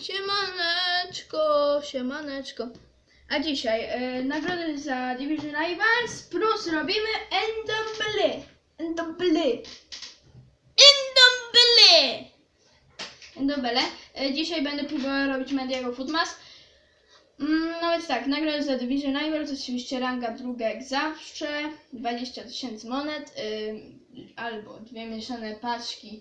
Siemaneczko, siemaneczko. A dzisiaj e, za Division Rivals plus robimy Endombele. Endombele. Endombele. Endombele. E, dzisiaj będę próbował robić Mediago Footmas. Mm, no więc tak, nagrody za Division Rivals, oczywiście ranga druga jak zawsze, 20 tysięcy monet, y, albo dwie mieszane paczki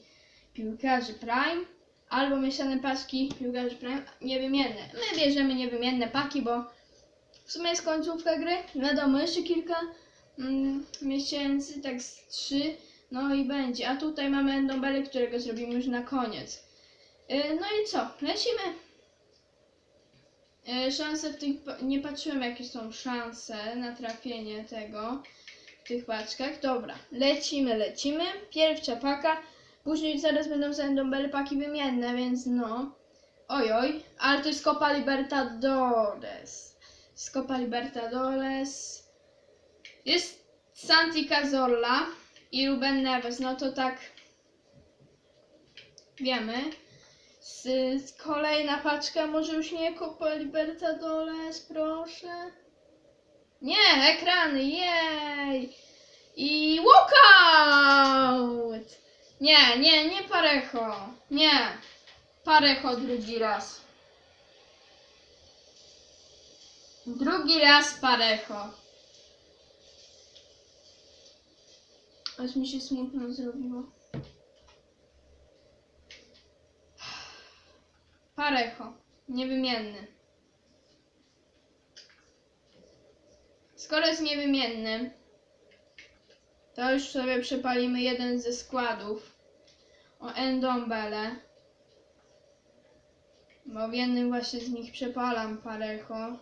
piłkarzy Prime albo mieszane paczki piłkarzy Prime niewymienne. My bierzemy niewymienne paki, bo w sumie jest końcówka gry. Wiadomo, jeszcze kilka mm, miesięcy, tak z trzy, no i będzie. A tutaj mamy Endombele, którego zrobimy już na koniec. Yy, no i co? Lecimy. Yy, szanse w tych... Nie patrzyłem jakie są szanse na trafienie tego w tych paczkach. Dobra, lecimy, lecimy. Pierwsza paka. Później zaraz będą Zendombele paki wymienne, więc no. Ojoj, ale to jest Copa Libertadores. Z Copa Libertadores. Jest Santi Cazorla i Ruben Neves, no to tak wiemy. Z, z kolejna paczka, może już nie Copa Libertadores, proszę. Nie, ekrany, jej! I walkout! Nie, nie, nie Parejo. Nie. Parejo drugi raz. Drugi raz Parejo. Aż mi się smutno zrobiło. Parejo. Niewymienny. Skoro jest niewymienny, to już sobie przepalimy jeden ze składów o Endombele. Bo w jednym właśnie z nich przepalam parecho.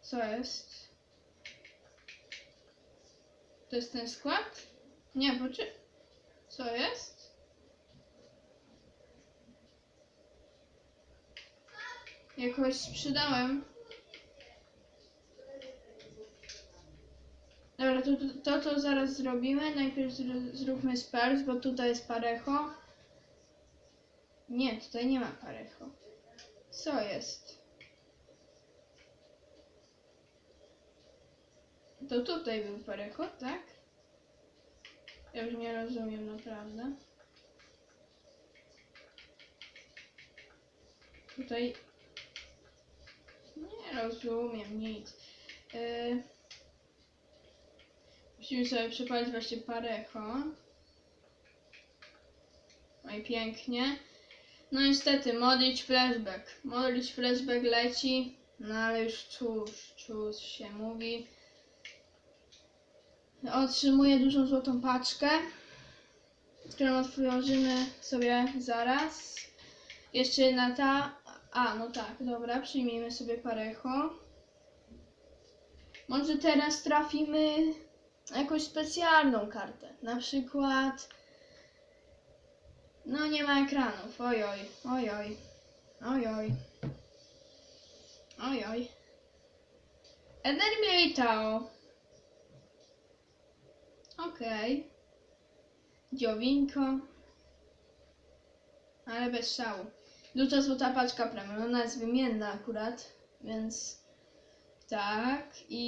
Co jest? To jest ten skład? Nie, poczy... Co jest? Jakoś sprzedałem. Dobra, to, to, to zaraz zrobimy. Najpierw zr- zróbmy spells, bo tutaj jest parecho. Nie, tutaj nie ma parecho. Co jest? To tutaj był parecho, tak? Ja już nie rozumiem naprawdę. Tutaj... Nie rozumiem nic. Yy... Musimy sobie przepalić właśnie parecho. No i pięknie. No niestety, modlić flashback. Modlić flashback leci, no ale już cóż, cóż się mówi. Otrzymuję dużą złotą paczkę, którą otworzymy sobie zaraz. Jeszcze jedna ta. A, no tak, dobra, przyjmijmy sobie parecho. Może teraz trafimy jakąś specjalną kartę. Na przykład. No nie ma ekranów. Ojoj, ojoj, ojoj. Ojoj. Eder Militao. Okej. Dziowinko. Ale bez szału. Duża złota paczka premium. Ona jest wymienna akurat, więc tak i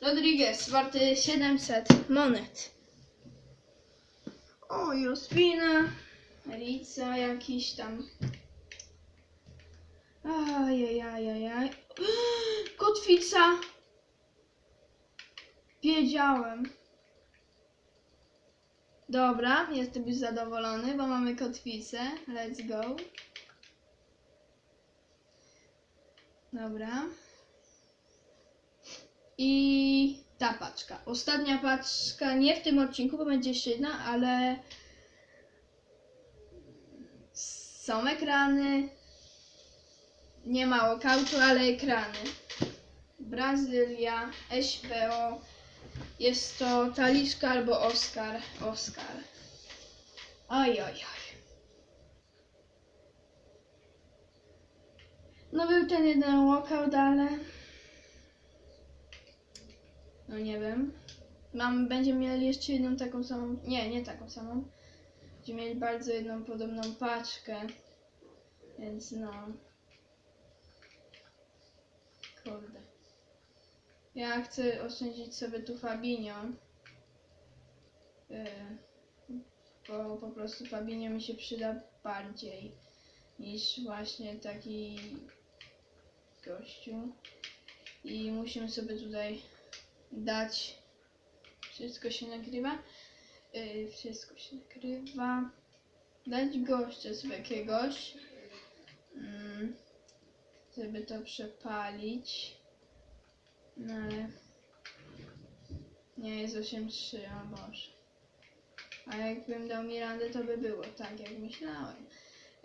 Rodriguez, warty 700 monet. O, Jospina, Rica jakiś tam. Ajajajajaj. Kotwica. Wiedziałem. Dobra, jestem już zadowolony, bo mamy kotwicę. Let's go. Dobra. I ta paczka. Ostatnia paczka, nie w tym odcinku, bo będzie jeszcze jedna, ale są ekrany. Nie ma walkoutu, ale ekrany. Brazylia, SPO. Jest to Taliszka albo Oscar. Oscar. Oj, oj, oj. No był ten jeden walkout, ale No nie wiem. Mam, będziemy mieli jeszcze jedną taką samą. Nie, nie taką samą. Będziemy mieli bardzo jedną podobną paczkę. Więc no. Kurde. Ja chcę oszczędzić sobie tu Fabinio. Yy, bo po prostu Fabinio mi się przyda bardziej niż właśnie taki gościu. I musimy sobie tutaj dać. Wszystko się nagrywa. Yy, wszystko się nagrywa. Dać gościa z jakiegoś. Mm, żeby to przepalić. No ale. Nie jest 8.3, o Boże. A jakbym dał Mirandę, to by było tak, jak myślałem.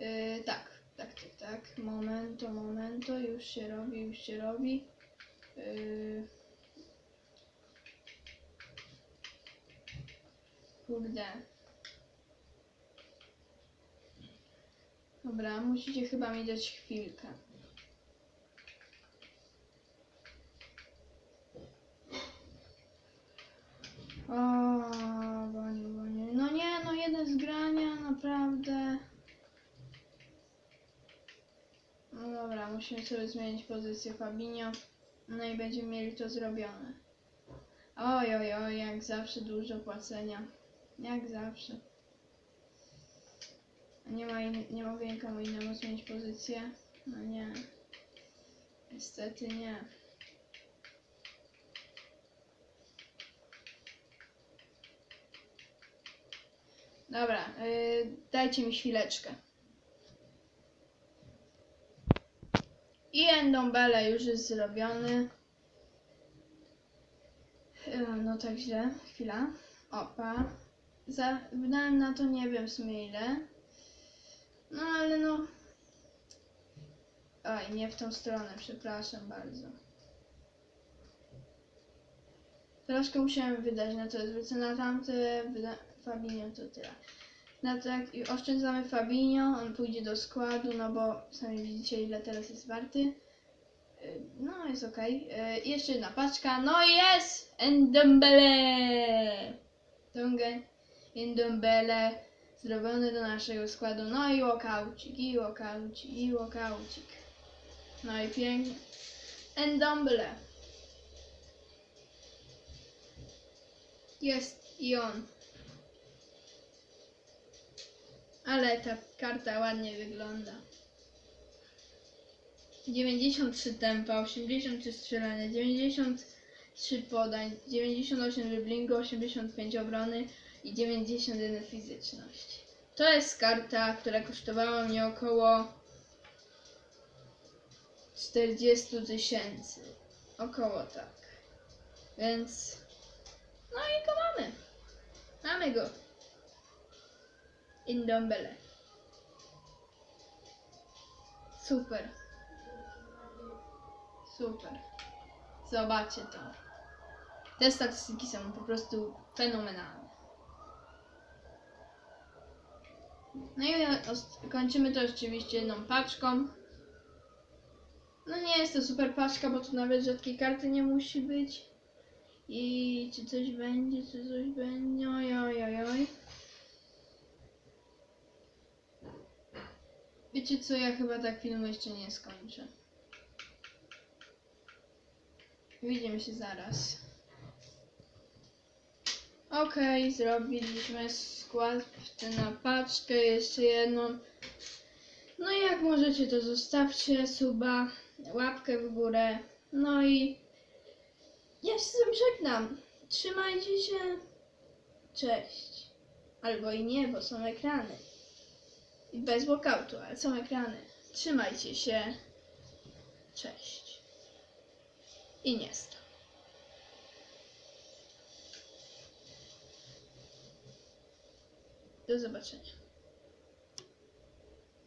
Yy, tak, tak, tak, tak. Momento, momento. Już się robi, już się robi. Yy... Kurde. Dobra, musicie chyba mi dać chwilkę. O, Boniu, Boniu. No nie, no jeden z grania, naprawdę. No dobra, musimy sobie zmienić pozycję Fabinho. No i będziemy mieli to zrobione. Oj, oj, oj, jak zawsze dużo płacenia. Jak zawsze. Nie, ma in, nie mogę nikomu innemu zmienić pozycję? No nie. Niestety nie. Dobra, yy, dajcie mi chwileczkę. I Endombele już jest zrobiony. Yy, No tak źle, chwila. Opa. Za, wydałem na to nie wiem w sumie ile. No ale no. Oj, nie w tą stronę, przepraszam bardzo. Troszkę musiałem wydać na to, zwrócę na tamte, wyda... Fabinho to tyle. Na tak, i oszczędzamy Fabinho, on pójdzie do składu, no bo sami widzicie ile teraz jest warty. Y, No, jest ok. Jeszcze jedna paczka, no jest! Endombele! Tonge, Endombele, zrobiony do naszego składu, no i łokaucik, i łokaucik, i łokaucik. No i pięknie. Endombele. Jest i on. Ale ta karta ładnie wygląda. 93 tempa, 83 strzelania, 93 podań, 98 driblingu, 85 obrony i 91 fizyczności. To jest karta, która kosztowała mnie około 40 tysięcy. Około tak. Więc no i go mamy. Mamy go. Indombele. Super. Super. Zobaczcie to. Te statystyki są po prostu fenomenalne. No i kończymy to oczywiście jedną paczką. No nie jest to super paczka, bo tu nawet rzadkiej karty nie musi być. I czy coś będzie, czy coś będzie, oj, oj, oj, oj. Wiecie co, ja chyba tak filmu jeszcze nie skończę. Widzimy się zaraz. Okej, zrobiliśmy skład na paczkę, jeszcze jedną. No i jak możecie, to zostawcie suba, łapkę w górę. No i ja się z wami żegnam. Trzymajcie się. Cześć. Albo i nie, bo są ekrany. Bez walkoutu, ale są ekrany. Trzymajcie się. Cześć. I nie stop. Do zobaczenia.